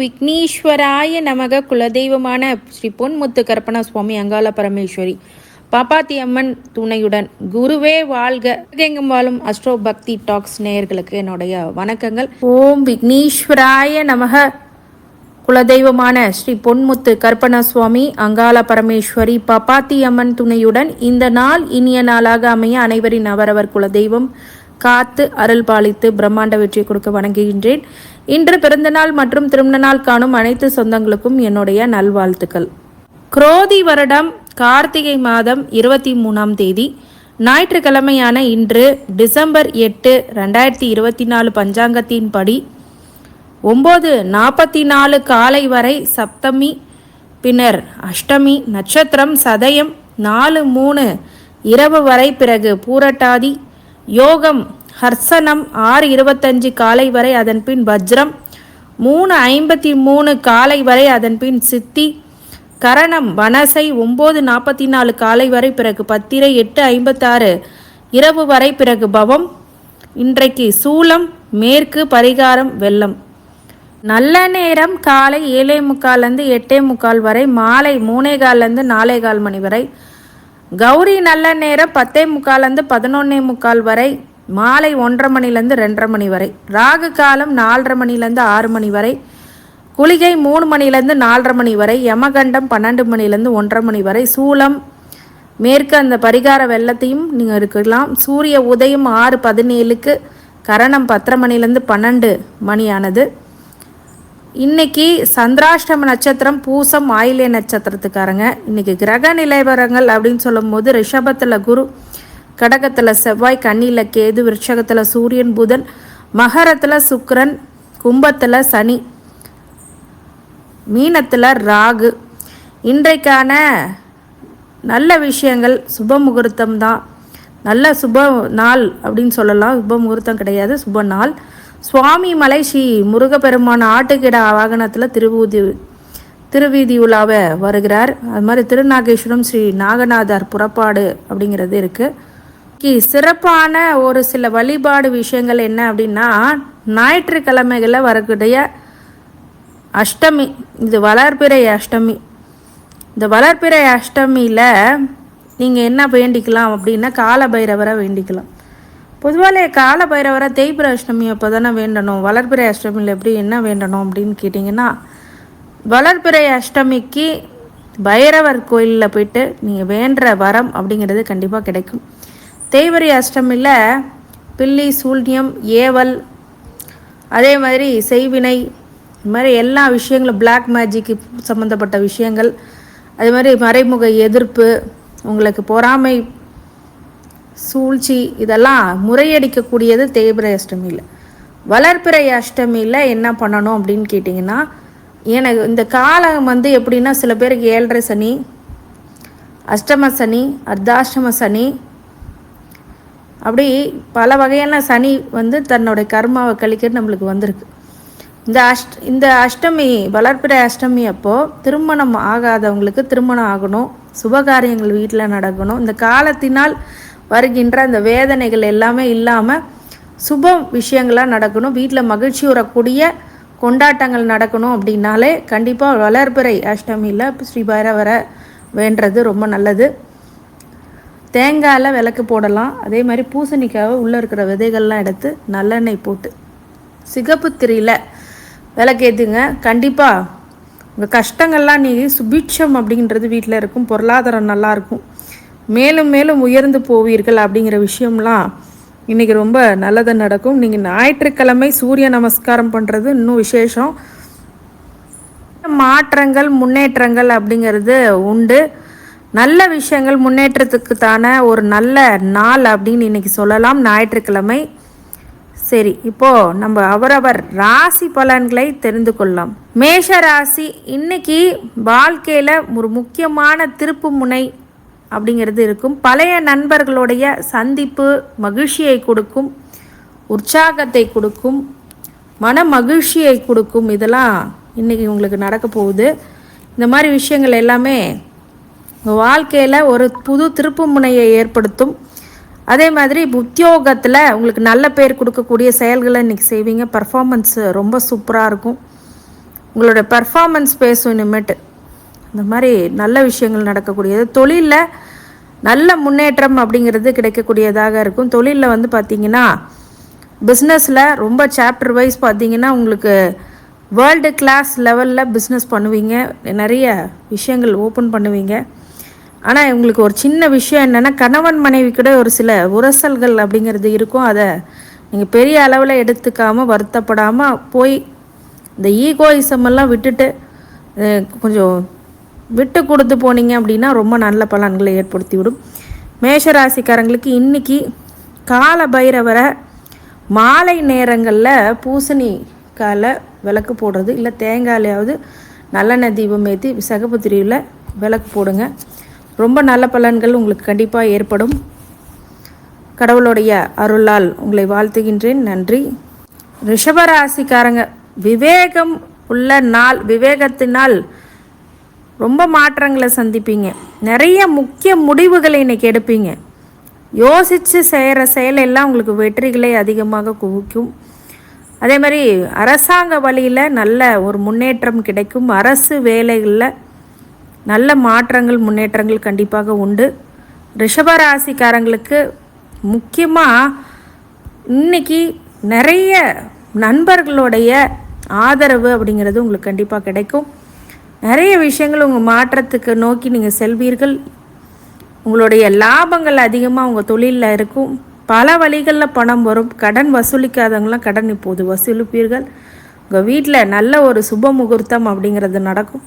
விக்னேஸ்வராய நமக குலதெய்வமான ஸ்ரீ பொன்முத்து கற்பனா சுவாமி அங்காள பரமேஸ்வரி. பாப்பாத்தி அம்மன் துணையுடன் குருவே வாழ்க. எங்கும் வாழும் அஸ்ட்ரோ பக்தி டாக்ஸ் நேயர்களுக்கு என்னுடைய வணக்கங்கள். ஓம் விக்னேஸ்வராய நமக குலதெய்வமான ஸ்ரீ பொன்முத்து கற்பனா சுவாமி அங்காள பரமேஸ்வரி பாப்பாத்தி அம்மன் துணையுடன் இந்த நாள் இனிய நாளாக அமைய அனைவரின் அவரவர் குலதெய்வம் காத்து அருள் பாலித்து பிரம்மாண்ட வெற்றி கொடுக்க வணங்குகின்றேன். இன்று பிறந்தநாள் மற்றும் திருமண நாள் காணும் அனைத்து சொந்தங்களுக்கும் என்னுடைய நல்வாழ்த்துக்கள். குரோதி வருடம் கார்த்திகை மாதம் இருபத்தி மூணாம் தேதி. ஞாயிற்றுக்கிழமையான இன்று டிசம்பர் எட்டு ரெண்டாயிரத்தி இருபத்தி நாலு பஞ்சாங்கத்தின்படி ஒம்பது நாற்பத்தி நாலு காலை வரை சப்தமி பின்னர் அஷ்டமி நட்சத்திரம் சதயம் நாலு மூணு இரவு வரை பிறகு பூரட்டாதி யோகம் ஹர்சனம் ஆறு இருபத்தஞ்சு காலை வரை அதன் பின் வஜ்ரம் மூணு ஐம்பத்தி மூணு காலை வரை அதன் பின் சித்தி கரணம் வனசை ஒம்பது நாற்பத்தி நாலு காலை வரை பிறகு பத்திரை எட்டு ஐம்பத்தாறு இரவு வரை பிறகு பவம் இன்றைக்கு சூலம் மேற்கு பரிகாரம் வெள்ளம். நல்ல நேரம் காலை ஏழே முக்கால்லேருந்து எட்டே முக்கால் வரை மாலை மூணே கால்லேருந்து நாலே கால் மணி வரை. கௌரி நல்ல நேரம் பத்தே முக்கால்லேருந்து பதினொன்னே முக்கால் வரை. மாலை ஒன்றரை மணிலேருந்து ரெண்டரை மணி வரை. ராகு காலம் நாலரை மணிலேருந்து ஆறு மணி வரை. குளிகை மூணு மணிலேருந்து நாலரை மணி வரை. யமகண்டம் பன்னெண்டு மணிலேருந்து ஒன்றரை மணி வரை. சூலம் மேற்கு அந்த பரிகார வெள்ளத்தையும் நீங்கள் இருக்கலாம் சூரிய உதயம் ஆறு பதினேழுக்கு கரணம் பத்தரை மணிலேருந்து பன்னெண்டு மணியானது. இன்னைக்கு சந்திராஷ்டம நட்சத்திரம் பூசம் ஆயிலிய நட்சத்திரத்துக்காரங்க. இன்னைக்கு கிரக நிலைவரங்கள் அப்படின்னு சொல்லும்போது ரிஷபத்தில் குரு கடகத்தில் செவ்வாய் கண்ணியில் கேது விருட்சகத்தில் சூரியன் புதன் மகரத்தில் சுக்கரன் கும்பத்தில் சனி மீனத்தில் ராகு. இன்றைக்கான நல்ல விஷயங்கள் சுப முகூர்த்தம் தான். நல்ல சுப நாள் அப்படின்னு சொல்லலாம். சுப முகூர்த்தம் கிடையாது சுப நாள். சுவாமி மலை ஸ்ரீ முருகப்பெருமான ஆட்டுக்கிட வாகனத்தில் திருவூதி திருவீதி உலாவை வருகிறார். அது மாதிரி திருநாகேஸ்வரம் ஸ்ரீ நாகநாதர் புறப்பாடு அப்படிங்கிறது இருக்குது சிறப்பான ஒரு சில வழிபாடு விஷயங்கள் என்ன அப்படின்னா ஞாயிற்றுக்கிழமைகளில் வரக்கூடிய அஷ்டமி இது வளர்பிறை அஷ்டமி. இந்த வளர்பிறை அஷ்டமியில் நீங்கள் என்ன வேண்டிக்கலாம் அப்படின்னா கால பைரவரை வேண்டிக்கலாம். பொதுவாலே கால பைரவரை தேய்பிர அஷ்டமி அப்போ தானே வேண்டணும். வளர்பிறை அஷ்டமியில் எப்படி என்ன வேண்டணும் அப்படின்னு கேட்டிங்கன்னா வளர்பிறை அஷ்டமிக்கு பைரவர் கோயிலில் போயிட்டு நீங்கள் வேண்டுற வரம் அப்படிங்கிறது கண்டிப்பாக கிடைக்கும். தேய்வரி அஷ்டமியில் பில்லி சூழ்நியம் ஏவல் அதே மாதிரி செய்வினை இது மாதிரி எல்லா விஷயங்களும் பிளாக் மேஜிக்கு சம்மந்தப்பட்ட விஷயங்கள் அதே மாதிரி மறைமுக எதிர்ப்பு உங்களுக்கு பொறாமை சூழ்ச்சி இதெல்லாம் முறையடிக்கக்கூடியது தேய்பிரை அஷ்டமியில் வளர்ப்பிறை அஷ்டமியில் என்ன பண்ணணும் அப்படின்னு கேட்டிங்கன்னா எனக்கு இந்த காலம் வந்து எப்படின்னா சில பேருக்கு ஏழரை சனி அஷ்டம சனி அர்த்தாஷ்டம சனி அப்படி பல வகையான சனி வந்து தன்னுடைய கர்மாவை கழிக்க நம்மளுக்கு வந்திருக்கு. இந்த அஷ்ட இந்த அஷ்டமி வளர்ப்பிறை அஷ்டமி அப்போது திருமணம் ஆகாதவங்களுக்கு திருமணம் ஆகணும் சுபகாரியங்கள் வீட்டில் நடக்கணும். இந்த காலத்தினால் வருகின்ற அந்த வேதனைகள் எல்லாமே இல்லாமல் சுப விஷயங்களாக நடக்கணும். வீட்டில் மகிழ்ச்சி வரக்கூடிய கொண்டாட்டங்கள் நடக்கணும் அப்படின்னாலே கண்டிப்பாக வளர்பிறை அஷ்டமியில் ஸ்ரீ பைரவரை வேண்டுறது ரொம்ப நல்லது. தேங்காயில் விளக்கு போடலாம். அதே மாதிரி பூசணிக்காவை உள்ளே இருக்கிற விதைகள்லாம் எடுத்து நல்லெண்ணெய் போட்டு. சிகப்பு திரியில் விளக்கேற்றுங்க கண்டிப்பாக உங்கள் கஷ்டங்கள்லாம் நீ சுபிட்சம் அப்படின்றது வீட்டில் இருக்கும். பொருளாதாரம் நல்லாயிருக்கும் மேலும் மேலும் உயர்ந்து போவீர்கள் அப்படிங்கிற விஷயம்லாம் இன்றைக்கி ரொம்ப நல்லது நடக்கும். நீங்கள் ஞாயிற்றுக்கிழமை சூரிய நமஸ்காரம் பண்ணுறது இன்னும் விசேஷம். மாற்றங்கள் முன்னேற்றங்கள் அப்படிங்கிறது உண்டு. நல்ல விஷயங்கள் முன்னேற்றத்துக்குத்தான ஒரு நல்ல நாள் அப்படின்னு இன்றைக்கி சொல்லலாம். ஞாயிற்றுக்கிழமை. சரி இப்போது நம்ம அவரவர் ராசி பலன்களை தெரிந்து கொள்ளலாம். மேஷ ராசி இன்னைக்கு வாழ்க்கையில் ஒரு முக்கியமான திருப்பு முனை அப்படிங்கிறது இருக்கும். பழைய நண்பர்களுடைய சந்திப்பு மகிழ்ச்சியை கொடுக்கும் உற்சாகத்தை கொடுக்கும் மன மகிழ்ச்சியை கொடுக்கும். இதெல்லாம் இன்றைக்கி உங்களுக்கு நடக்க போகுது. இந்த மாதிரி விஷயங்கள் எல்லாமே உங்கள் வாழ்க்கையில் ஒரு புது திருப்பு முனையை ஏற்படுத்தும். அதே மாதிரி உத்தியோகத்தில் உங்களுக்கு நல்ல பேர் கொடுக்கக்கூடிய செயல்களை இன்றைக்கி செய்வீங்க. பர்ஃபாமன்ஸ் ரொம்ப சூப்பராக இருக்கும். உங்களோட பர்ஃபார்மன்ஸ் பேசும் இனிமேட்டு. இந்த மாதிரி நல்ல விஷயங்கள் நடக்கக்கூடியது. தொழிலில் நல்ல முன்னேற்றம் அப்படிங்கிறது கிடைக்கக்கூடியதாக இருக்கும். தொழிலில் வந்து பார்த்திங்கன்னா பிஸ்னஸில் ரொம்ப சாப்டர் வைஸ் பார்த்தீங்கன்னா உங்களுக்கு வேர்ல்டு கிளாஸ் லெவலில் பிஸ்னஸ் பண்ணுவீங்க. நிறைய விஷயங்கள் ஓப்பன் பண்ணுவீங்க. ஆனால் இவங்களுக்கு ஒரு சின்ன விஷயம் என்னென்னா கணவன் மனைவி கூட ஒரு சில உரசல்கள் அப்படிங்கிறது இருக்கும். அதை நீங்கள் பெரிய அளவில் எடுத்துக்காமல் வருத்தப்படாமல் போய் இந்த ஈகோயிசம் எல்லாம் விட்டுட்டு கொஞ்சம் விட்டு கொடுத்து போனீங்க அப்படின்னா ரொம்ப நல்ல பலன்களை ஏற்படுத்தி விடும் மேஷராசிக்காரங்களுக்கு இன்றைக்கி கால பைரவரை மாலை நேரங்களில் பூசணி காலை விளக்கு போடுறது இல்லை தேங்காயிலையாவது நல்லெண்ணெய் தீபம் ஏற்றி சகப்புத்திரியில் விளக்கு போடுங்க. ரொம்ப நல்ல பலன்கள் உங்களுக்கு கண்டிப்பாக ஏற்படும். கடவுளுடைய அருளால் உங்களை வாழ்த்துகின்றேன். நன்றி. ரிஷபராசிக்காரங்க விவேகம் உள்ள நாள் விவேகத்தினால் ரொம்ப மாற்றங்களை சந்திப்பீங்க. நிறைய முக்கிய முடிவுகளை இன்றைக்கி எடுப்பீங்க. யோசித்து செய்கிற செயலெல்லாம் உங்களுக்கு வெற்றிகளை அதிகமாக குவிக்கும். அதே மாதிரி அரசாங்க வழியில் நல்ல ஒரு முன்னேற்றம் கிடைக்கும். அரசு வேலைகளில் நல்ல மாற்றங்கள் முன்னேற்றங்கள் கண்டிப்பாக உண்டு. ரிஷபராசிக்காரங்களுக்கு முக்கியமாக இன்னைக்கு நிறைய நண்பர்களுடைய ஆதரவு அப்படிங்கிறது உங்களுக்கு கண்டிப்பாக கிடைக்கும். நிறைய விஷயங்கள் உங்கள் மாற்றத்துக்கு நோக்கி நீங்கள் செல்வீர்கள். உங்களுடைய லாபங்கள் அதிகமாக உங்கள் தொழிலில் இருக்கும். பல வழிகளில் பணம் வரும். கடன் வசூலிக்காதவங்களாம் கடன் இப்போது வசூலிப்பீர்கள். உங்கள் வீட்டில் நல்ல ஒரு சுப முகூர்த்தம் அப்படிங்கிறது நடக்கும்.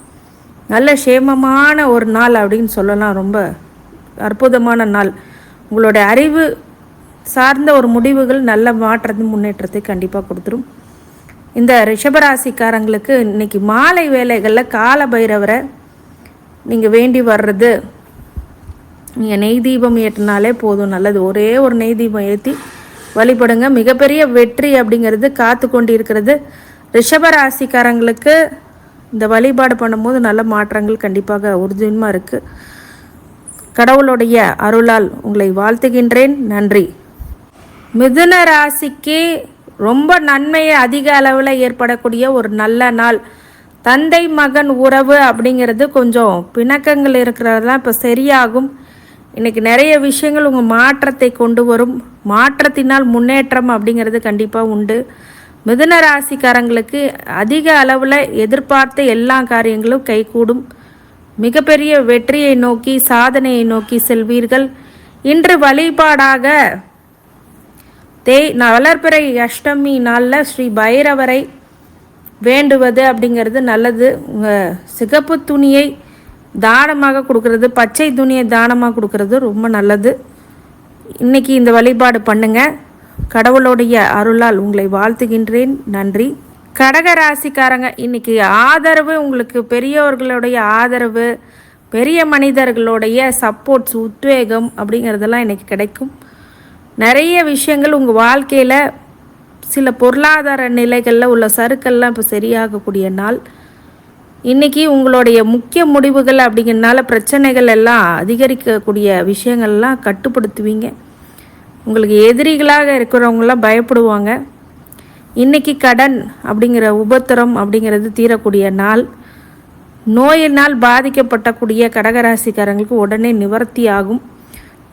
நல்ல சேமமான ஒரு நாள் அப்படின்னு சொல்லலாம். ரொம்ப அற்புதமான நாள். உங்களுடைய அறிவு சார்ந்த ஒரு முடிவுகள் நல்ல மாற்றத்தை முன்னேற்றத்தை கண்டிப்பாக கொடுத்துரும். இந்த ரிஷபராசிக்காரங்களுக்கு இன்றைக்கி மாலை வேலைகளில் கால பைரவரை நீங்கள் வேண்டி வர்றது நீங்கள் நெய் தீபம் ஏற்றினாலே போதும். நல்லது. ஒரே ஒரு நெய் தீபம் ஏற்றி வழிபடுங்க. மிகப்பெரிய வெற்றி அப்படிங்கிறது காத்து கொண்டு இருக்கிறது ரிஷபராசிக்காரங்களுக்கு இந்த வழிபாடு பண்ணும்போது நல்ல மாற்றங்கள் கண்டிப்பாக உறுதியுமாக இருக்குது கடவுளுடைய அருளால் உங்களை வாழ்த்துகின்றேன். நன்றி. மிதுன ராசிக்கு ரொம்ப நன்மையை அதிக அளவில் ஏற்படக்கூடிய ஒரு நல்ல நாள். தந்தை மகன் உறவு அப்படிங்கிறது கொஞ்சம் பிணக்கங்கள் இருக்கிறதெல்லாம் இப்போ சரியாகும். இன்றைக்கி நிறைய விஷயங்கள் உங்கள் மாற்றத்தை கொண்டு வரும். மாற்றத்தினால் முன்னேற்றம் அப்படிங்கிறது கண்டிப்பாக உண்டு. மிதுன ராசிக்காரங்களுக்கு அதிக அளவில் எதிர்பார்த்த எல்லா காரியங்களும் கைகூடும். மிகப்பெரிய வெற்றியை நோக்கி சாதனையை நோக்கி செல்வீர்கள். இன்று வழிபாடாக தேய் வளர்பிறை அஷ்டமி நாளில் ஸ்ரீ பைரவரை வேண்டுவது அப்படிங்கிறது நல்லது. உங்கள் சிகப்பு துணியை தானமாக கொடுக்கறது பச்சை துணியை தானமாக கொடுக்கறது ரொம்ப நல்லது. இன்றைக்கி இந்த வழிபாடு பண்ணுங்கள் கடவுளுடைய அருளால் உங்களை வாழ்த்துகின்றேன். நன்றி. கடக ராசிக்காரங்க இன்னைக்கு ஆதரவு உங்களுக்கு பெரியவர்களுடைய ஆதரவு பெரிய மனிதர்களுடைய சப்போர்ட்ஸ் உத்வேகம் அப்படிங்கிறதெல்லாம் இன்றைக்கி கிடைக்கும். நிறைய விஷயங்கள் உங்கள் வாழ்க்கையில் சில பொருளாதார நிலைகளில் உள்ள சருக்கள்லாம் இப்போ சரியாகக்கூடிய நாள். இன்றைக்கி உங்களுடைய முக்கிய முடிவுகள் அப்படிங்கிறனால பிரச்சனைகள் எல்லாம் அதிகரிக்கக்கூடிய விஷயங்கள்லாம் கட்டுப்படுத்துவீங்க. உங்களுக்கு எதிரிகளாக இருக்கிறவங்களாம் பயப்படுவாங்க. இன்றைக்கி கடன் அப்படிங்கிற உபத்திரம் அப்படிங்கிறது தீரக்கூடிய நாள். நோயினால் பாதிக்கப்பட்டக்கூடிய கடகராசிக்காரங்களுக்கு உடனே நிவர்த்தி ஆகும்.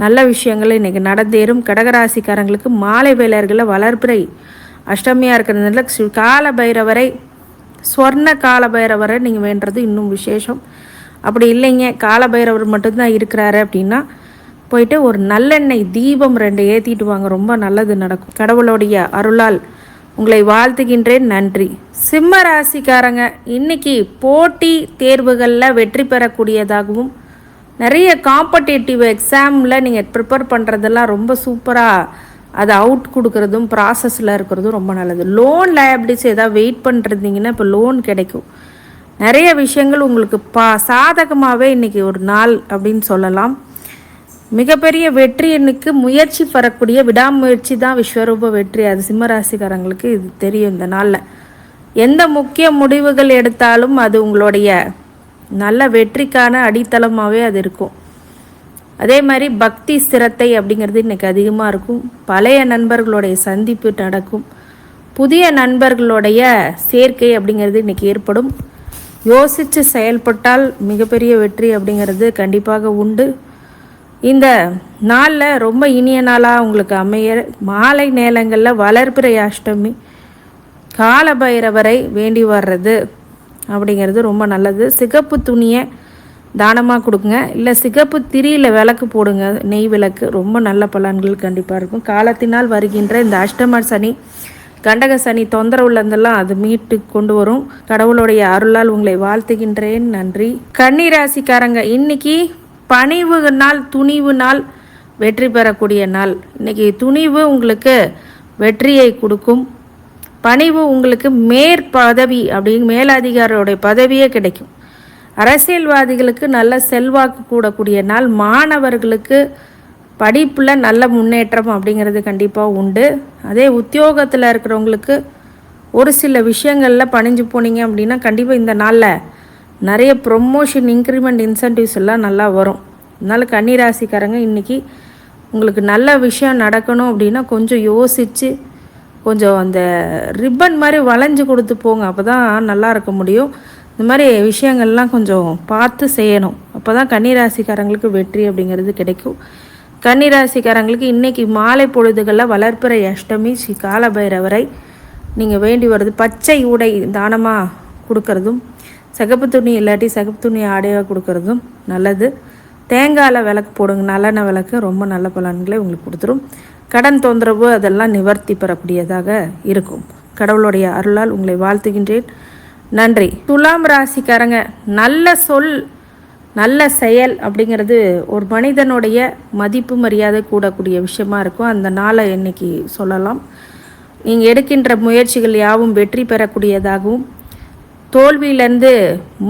நல்ல விஷயங்கள் இன்றைக்கி நடந்தேறும். கடகராசிக்காரங்களுக்கு மாலை வேலையர்களில் வளர்ப்பிறை அஷ்டமியாக இருக்கிறதுனால கால பைரவரை ஸ்வர்ண கால பைரவரை நீங்கள் வேண்டது இன்னும் விசேஷம். அப்படி இல்லைங்க. கால பைரவர் மட்டும்தான் இருக்கிறாரு அப்படின்னா போயிட்டு ஒரு நல்லெண்ணெய் தீபம் ரெண்டு ஏற்றிட்டு வாங்க. ரொம்ப நல்லது நடக்கும். கடவுளுடைய அருளால் உங்களை வாழ்த்துகின்றேன். நன்றி. சிம்ம ராசிக்காரங்க இன்னைக்கு போட்டி தேர்வுகளில் வெற்றி பெறக்கூடியதாகவும் நிறைய காம்படேட்டிவ் எக்ஸாமில் நீங்கள் ப்ரிப்பேர் பண்ணுறதெல்லாம் ரொம்ப சூப்பராக அதை அவுட் கொடுக்குறதும் ப்ராசஸில் இருக்கிறதும் ரொம்ப நல்லது. லோன் லயபிலிட்டிஸ் ஏதாவது வெயிட் பண்ணுறீங்கன்னா இப்போ லோன் கிடைக்கும். நிறைய விஷயங்கள் உங்களுக்கு பா சாதகமாகவே இன்றைக்கி ஒரு நாள் அப்படின்னு சொல்லலாம். மிகப்பெரிய வெற்றி எண்ணுக்கு முயற்சி பெறக்கூடிய விடாமுயற்சி தான் விஸ்வரூப வெற்றி. அது சிம்மராசிக்காரங்களுக்கு இது தெரியும் இந்த நாளில். எந்த முக்கிய முடிவுகள் எடுத்தாலும் அது உங்களுடைய நல்ல வெற்றிக்கான அடித்தளமாகவே அது இருக்கும். அதே மாதிரி பக்தி ஸ்திரத்தை அப்படிங்கிறது இன்றைக்கி அதிகமாக இருக்கும். பழைய நண்பர்களுடைய சந்திப்பு நடக்கும். புதிய நண்பர்களுடைய சேர்க்கை அப்படிங்கிறது இன்றைக்கி ஏற்படும். யோசித்து செயல்பட்டால் மிகப்பெரிய வெற்றி அப்படிங்கிறது கண்டிப்பாக உண்டு. இந்த நாளில் ரொம்ப இனிய நாளாக உங்களுக்கு அமைய மாலை நேரங்களில் வளர்பிறை அஷ்டமி கால பைரவரை வேண்டி வர்றது அப்படிங்கிறது ரொம்ப நல்லது. சிகப்பு துணியை தானமாக கொடுங்க. இல்லை சிகப்பு திரியில் விளக்கு போடுங்க. நெய் விளக்கு ரொம்ப நல்ல பலன்கள் கண்டிப்பாக இருக்கும். காலத்தினால் வருகின்ற இந்த அஷ்டம சனி கண்டக சனி தொந்தரவுல இருந்தெல்லாம் அது மீட்டு கொண்டு வரும். கடவுளுடைய அருளால் உங்களை வாழ்த்துகின்றேன். நன்றி. கன்னிராசிக்காரங்க இன்னைக்கு பணிவு நாள் துணிவு நாள் வெற்றி பெறக்கூடிய நாள். இன்னைக்கு துணிவு உங்களுக்கு வெற்றியை கொடுக்கும். பணிவு உங்களுக்கு மேற்பதவி அப்படிங்க மேலதிகாரியோடைய பதவியே கிடைக்கும். அரசியல்வாதிகளுக்கு நல்ல செல்வாக்கு கூடக்கூடிய நாள். மாணவர்களுக்கு படிப்பில் நல்ல முன்னேற்றம் அப்படிங்கிறது கண்டிப்பாக உண்டு. அதே உத்தியோகத்தில் இருக்கிறவங்களுக்கு ஒரு சில விஷயங்களில் பணிஞ்சு போனீங்க அப்படின்னா கண்டிப்பாக இந்த நாளில் நிறைய ப்ரொமோஷன் இன்க்ரிமெண்ட் இன்சென்டிவ்ஸ் எல்லாம் நல்லா வரும். அதனால் கன்னிராசிக்காரங்க இன்றைக்கி உங்களுக்கு நல்ல விஷயம் நடக்கணும் அப்படின்னா கொஞ்சம் யோசித்து கொஞ்சம் அந்த ரிப்பன் மாதிரி வளைஞ்சு கொடுத்து போங்க. அப்போ தான் நல்லா இருக்க முடியும். இந்த மாதிரி விஷயங்கள்லாம் கொஞ்சம் பார்த்து செய்யணும். அப்போ தான் கன்னிராசிக்காரங்களுக்கு வெற்றி அப்படிங்கிறது கிடைக்கும். கன்னிராசிக்காரங்களுக்கு இன்றைக்கி மாலை பொழுதுகளில் வளர்ப்பிறை அஷ்டமி ஸ்ரீ காலபைரவரை நீங்கள் வேண்டி வர்றது பச்சை உடை தானமாக கொடுக்கறதும் சிகப்பு துணி இல்லாட்டி சிகப்பு துணி ஆடையாக கொடுக்கறதும் நல்லது. தேங்காயில் விளக்கு போடுங்க. நல்லெண்ணெய் விளக்கு ரொம்ப நல்ல பலன்களை உங்களுக்கு கொடுத்துரும். கடன் தொந்தரவு அதெல்லாம் நிவர்த்தி பெறக்கூடியதாக இருக்கும். கடவுளுடைய அருளால் உங்களை வாழ்த்துகின்றேன். நன்றி. துலாம் ராசிக்காரங்க நல்ல சொல் நல்ல செயல் அப்படிங்கிறது ஒரு மனிதனுடைய மதிப்பு மரியாதை கூடக்கூடிய விஷயமா இருக்கும். அந்த நாளை இன்னைக்கு சொல்லலாம். நீங்கள் எடுக்கின்ற முயற்சிகள் யாவும் வெற்றி பெறக்கூடியதாகவும் தோல்வியிலேருந்து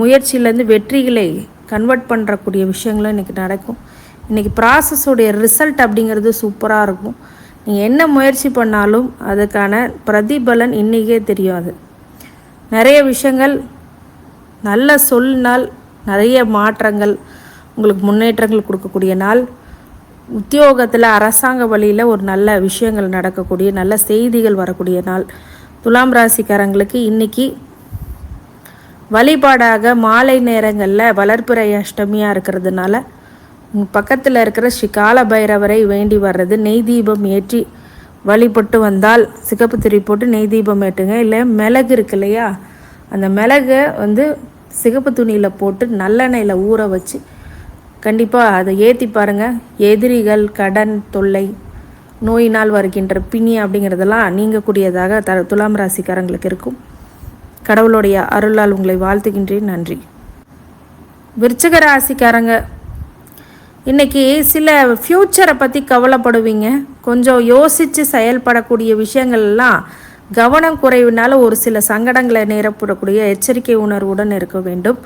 முயற்சியிலேருந்து வெற்றிகளை கன்வெர்ட் பண்ணுறக்கூடிய விஷயங்களும் இன்றைக்கி நடக்கும். இன்றைக்கி ப்ராசஸோடைய ரிசல்ட் அப்படிங்கிறது சூப்பராக இருக்கும். நீங்கள் என்ன முயற்சி பண்ணாலும் அதுக்கான பிரதிபலன் இன்றைக்கே தெரியும் அது நிறைய விஷயங்கள் நல்ல சொல்லினால் நிறைய மாற்றங்கள் உங்களுக்கு முன்னேற்றங்கள் கொடுக்கக்கூடிய நாள். உத்தியோகத்தில் அரசாங்க வழியில் ஒரு நல்ல விஷயங்கள் நடக்கக்கூடிய நல்ல செய்திகள் வரக்கூடிய நாள். துலாம் ராசிக்காரங்களுக்கு இன்றைக்கி வழிபாடாக மாலை நேரங்களில் வளர்ப்புறை அஷ்டமியாக இருக்கிறதுனால பக்கத்தில் இருக்கிற ஸ்ரீ கால பைரவரை வேண்டி வர்றது நெய் தீபம் ஏற்றி வழிபட்டு வந்தால் சிகப்பு திரி போட்டு நெய் தீபம் ஏட்டுங்க இல்லை மிளகு இருக்கு இல்லையா? அந்த மிளகை வந்து சிகப்பு துணியில் போட்டு நல்லெண்ணெயில் ஊற வச்சு கண்டிப்பாக அதை ஏற்றி பாருங்கள் எதிரிகள் கடன் தொல்லை நோயினால் வருகின்ற பிணி அப்படிங்கிறதெல்லாம் நீங்கக்கூடியதாக த துலாம் ராசிக்காரங்களுக்கு இருக்கும். கடவுளுடைய அருளால் உங்களை வாழ்த்துகின்றேன். நன்றி. விருச்சக ராசிக்காரங்க இன்றைக்கி சில ஃப்யூச்சரை பற்றி கவலைப்படுவீங்க. கொஞ்சம் யோசித்து செயல்படக்கூடிய விஷயங்கள்லாம் கவனம் குறைவினால ஒரு சில சங்கடங்களை நேரப்படக்கூடிய எச்சரிக்கை உணர்வுடன் இருக்க வேண்டும்.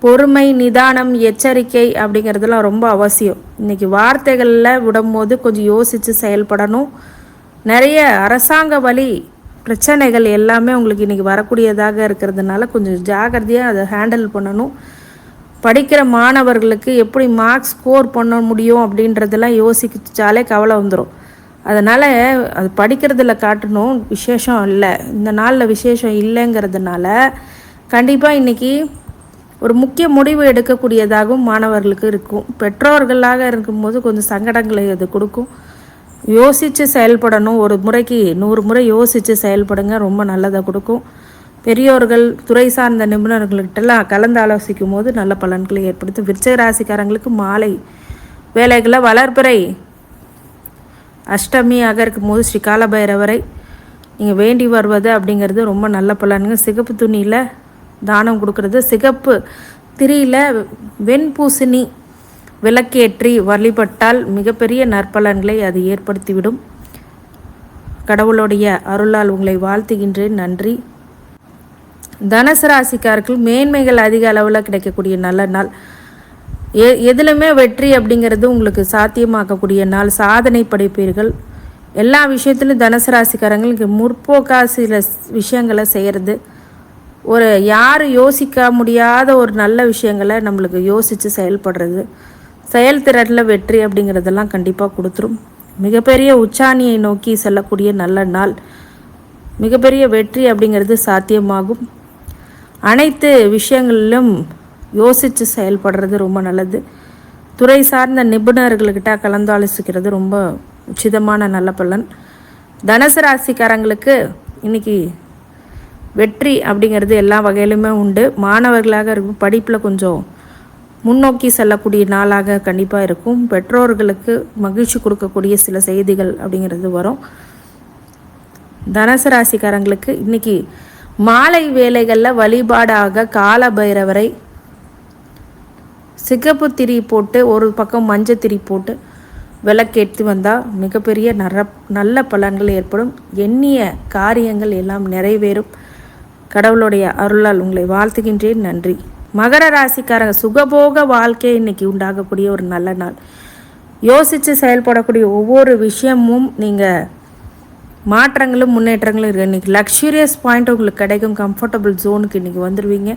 பொறுமை நிதானம் எச்சரிக்கை அப்படிங்கிறதுலாம் ரொம்ப அவசியம். இன்றைக்கி வார்த்தைகளில் விடும்போது கொஞ்சம் யோசித்து செயல்படணும். நிறைய அரசாங்க வழி பிரச்சனைகள் எல்லாமே உங்களுக்கு இன்றைக்கி வரக்கூடியதாக இருக்கிறதுனால கொஞ்சம் ஜாகிரதையாக அதை ஹேண்டில் பண்ணணும். படிக்கிற மாணவர்களுக்கு எப்படி மார்க்ஸ் ஸ்கோர் பண்ண முடியும் அப்படின்றதெல்லாம் யோசிச்சாலே கவலை வந்துடும் அதனால் அது படிக்கிறதுல காட்டணும். விசேஷம் இல்லை. இந்த நாளில் விசேஷம் இல்லைங்கிறதுனால கண்டிப்பாக இன்றைக்கி ஒரு முக்கிய முடிவு எடுக்கக்கூடியதாகவும் மாணவர்களுக்கு இருக்கும். பெற்றோர்களாக இருக்கும்போது கொஞ்சம் சங்கடங்களை அது கொடுக்கும். யோசித்து செயல்படணும். ஒரு முறைக்கு நூறு முறை யோசித்து செயல்படுங்க. ரொம்ப நல்லதை கொடுக்கும். பெரியோர்கள் துறை சார்ந்த நிபுணர்கள்கிட்டலாம் கலந்து ஆலோசிக்கும் போது நல்ல பலன்களை ஏற்படுத்தும். விருச்ச ராசிக்காரங்களுக்கு மாலை வேலைகளை வளர்பிறை அஷ்டமியாக இருக்கும் போது ஸ்ரீ காலபைரவரை நீங்கள் வேண்டி வருவது அப்படிங்கிறது ரொம்ப நல்ல பலனுங்க சிகப்பு துணியில் தானம் கொடுக்கறது. சிகப்பு திரியில் வெண்பூசணி விளக்கேற்றி வழிபட்டால் மிகப்பெரிய நற்பலன்களை அது ஏற்படுத்திவிடும். கடவுளுடைய அருளால் உங்களை வாழ்த்துகின்றேன். நன்றி. தனுசு ராசிக்காரர்கள் மேன்மைகள் அதிக அளவில் கிடைக்கக்கூடிய நல்ல நாள். எ எதுலையுமே வெற்றி அப்படிங்கிறது உங்களுக்கு சாத்தியமாக்கக்கூடிய நாள். சாதனை படைப்பீர்கள். எல்லா விஷயத்திலும் தனுசு ராசிக்காரங்களுக்கு முற்போக்கா சில விஷயங்களை செய்கிறது ஒரு யார் யோசிக்க முடியாத ஒரு நல்ல விஷயங்களை நம்மளுக்கு யோசித்து செயல்படுறது. செயல்திறனில் வெற்றி அப்படிங்கிறதெல்லாம் கண்டிப்பாக கொடுத்துரும். மிகப்பெரிய உச்சாணியை நோக்கி செல்லக்கூடிய நல்ல நாள். மிகப்பெரிய வெற்றி அப்படிங்கிறது சாத்தியமாகும். அனைத்து விஷயங்களிலும் யோசித்து செயல்படுறது ரொம்ப நல்லது. துறை சார்ந்த நிபுணர்கள்கிட்ட கலந்தாலோசிக்கிறது ரொம்ப உச்சிதமான நல்ல பலன். தனுசு ராசிக்காரங்களுக்கு இன்னைக்கு வெற்றி அப்படிங்கிறது எல்லா வகையிலுமே உண்டு. மாணவர்களாக இருக்கும் படிப்பில் கொஞ்சம் முன்னோக்கி செல்லக்கூடிய நாளாக கண்டிப்பாக இருக்கும். பெற்றோர்களுக்கு மகிழ்ச்சி கொடுக்கக்கூடிய சில செய்திகள் அப்படிங்கிறது வரும். தனுசு ராசிக்காரங்களுக்கு இன்னைக்கு மாலை வேலைகளில் வழிபாடாக கால பைரவரை சிகப்பு திரி போட்டு ஒரு பக்கம் மஞ்சள் திரி போட்டு விளக்கேற்றி வந்தால் மிகப்பெரிய நர நல்ல பலன்கள் ஏற்படும். எண்ணிய காரியங்கள் எல்லாம் நிறைவேறும். கடவுளுடைய அருளால் உங்களை வாழ்த்துகின்றேன். நன்றி. மகர ராசிக்காரங்க சுகபோக வாழ்க்கை இன்னைக்கு உண்டாகக்கூடிய ஒரு நல்ல நாள். யோசித்து செயல்படக்கூடிய ஒவ்வொரு விஷயமும் நீங்கள் மாற்றங்களும் முன்னேற்றங்களும் இருக்குது இன்றைக்கி லக்ஸூரியஸ் பாயிண்ட் உங்களுக்கு கிடைக்கும். கம்ஃபர்டபுள் ஜோனுக்கு இன்றைக்கி வந்துடுவீங்க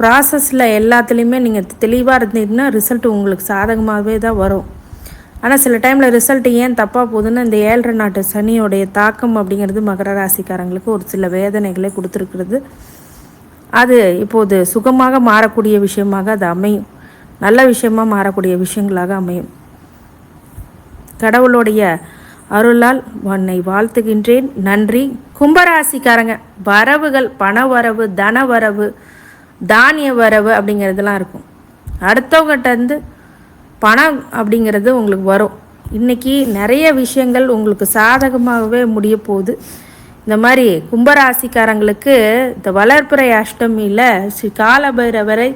ப்ராசஸில் எல்லாத்துலேயுமே நீங்கள் தெளிவாக இருந்தீங்கன்னா ரிசல்ட் உங்களுக்கு சாதகமாகவே தான் வரும். ஆனால் சில டைமில் ரிசல்ட் ஏன் தப்பாக போகுதுன்னு இந்த ஏழரை நாட்டு சனியோடைய தாக்கம் அப்படிங்கிறது மகர ராசிக்காரங்களுக்கு ஒரு சில வேதனைகளை கொடுத்துருக்கிறது. அது இப்போது சுகமாக மாறக்கூடிய விஷயமாக அது அமையும். நல்ல விஷயமாக மாறக்கூடிய விஷயங்களாக அமையும். கடவுளுடைய அருளால் உன்னை வாழ்த்துகின்றேன். நன்றி. கும்பராசிக்காரங்க வரவுகள் பண வரவு தன வரவு தானிய வரவு அப்படிங்கிறதுலாம் இருக்கும். அடுத்தவங்ககிட்டேருந்து பணம் அப்படிங்கிறது உங்களுக்கு வரும். இன்றைக்கி நிறைய விஷயங்கள் உங்களுக்கு சாதகமாகவே முடிய போகுது இந்த மாதிரி கும்பராசிக்காரங்களுக்கு இந்த வளர்ப்புறை அஷ்டமியில் ஸ்ரீ காலபைரவரை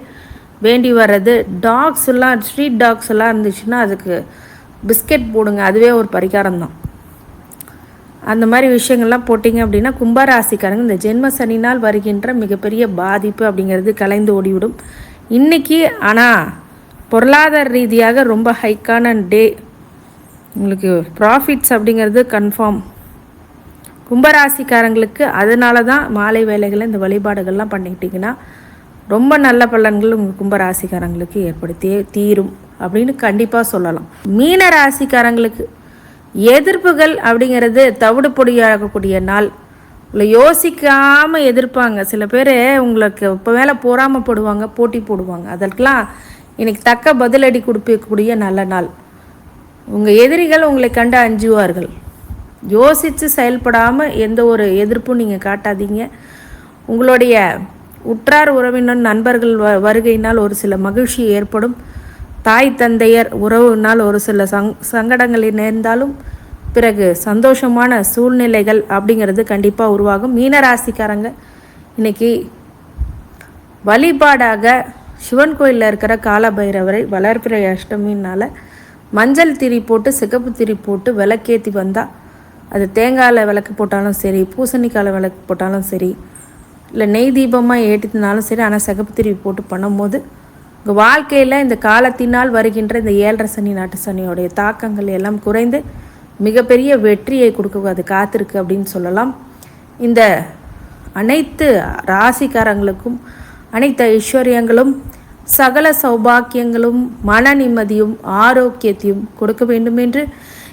வேண்டி வர்றது டாக்ஸ் எல்லாம் ஸ்ட்ரீட் டாக்ஸ் எல்லாம் இருந்துச்சுன்னா அதுக்கு பிஸ்கெட் போடுங்க. அதுவே ஒரு பரிகாரம் தான். அந்த மாதிரி விஷயங்கள்லாம் போட்டிங்க அப்படின்னா கும்பராசிக்காரங்க இந்த ஜென்ம சனினால் வருகின்ற மிகப்பெரிய பாதிப்பு அப்படிங்கிறது கலைந்து ஓடிவிடும். இன்றைக்கி ஆனால் பொருளாதார ரீதியாக ரொம்ப ஹைக்கான டே உங்களுக்கு ப்ராஃபிட்ஸ் அப்படிங்கிறது கன்ஃபார்ம் கும்பராசிக்காரங்களுக்கு அதனால தான் மாலை வேலைகளை இந்த வழிபாடுகள்லாம் பண்ணிக்கிட்டிங்கன்னா ரொம்ப நல்ல பலன்கள் உங்கள் கும்பராசிக்காரங்களுக்கு ஏற்படுத்தியே தீரும் அப்படின்னு கண்டிப்பாக சொல்லலாம். மீன ராசிக்காரங்களுக்கு எதிர்ப்புகள் அப்படிங்கிறது தவிடு பொடியாகக்கூடிய நாள். உங்களை யோசிக்காமல் எதிர்ப்பாங்க. சில பேர் உங்களுக்கு இப்போ மேலே போடாமல் போடுவாங்க போட்டி போடுவாங்க. அதற்கெல்லாம் இன்னைக்கு தக்க பதிலடி கொடுக்கக்கூடிய நல்ல நாள். உங்கள் எதிரிகள் உங்களை கண்டு அஞ்சுவார்கள். யோசித்து செயல்படாமல் எந்த ஒரு எதிர்ப்பும் நீங்கள் காட்டாதீங்க. உங்களுடைய உற்றார் உறவினர் நண்பர்கள் வ வருகையினால் ஒரு சில மகிழ்ச்சி ஏற்படும். தாய் தந்தையர் உறவுனால் ஒரு சில சங் சங்கடங்கள் நேர்ந்தாலும் பிறகு சந்தோஷமான சூழ்நிலைகள் அப்படிங்கிறது கண்டிப்பாக உருவாகும். மீனராசிக்காரங்க இன்னைக்கு வழிபாடாக சிவன் கோயிலில் இருக்கிற காலபைரவரை வளர்பிறை அஷ்டமினால் மஞ்சள் திரி போட்டு சிகப்பு திரி போட்டு விளக்கேற்றி வந்தால் அது தேங்காயில் விளக்கு போட்டாலும் சரி பூசணிக்காயில் விளக்கு போட்டாலும் சரி இல்லை நெய் தீபமாக ஏற்றினாலும் சரி ஆனால் சிகப்பு திருவி போட்டு பண்ணும்போது உங்கள் வாழ்க்கையில் இந்த காலத்தினால் வருகின்ற இந்த ஏழரை சனி நாட்டு சனியோடைய தாக்கங்கள் எல்லாம் குறைந்து மிகப்பெரிய வெற்றியை கொடுக்க அது காத்திருக்கு அப்படின்னு சொல்லலாம். இந்த அனைத்து ராசிக்காரங்களுக்கும் அனைத்து ஐஸ்வர்யங்களும் சகல சௌபாக்கியங்களும் மன நிம்மதியும் ஆரோக்கியத்தையும் கொடுக்க வேண்டும் என்று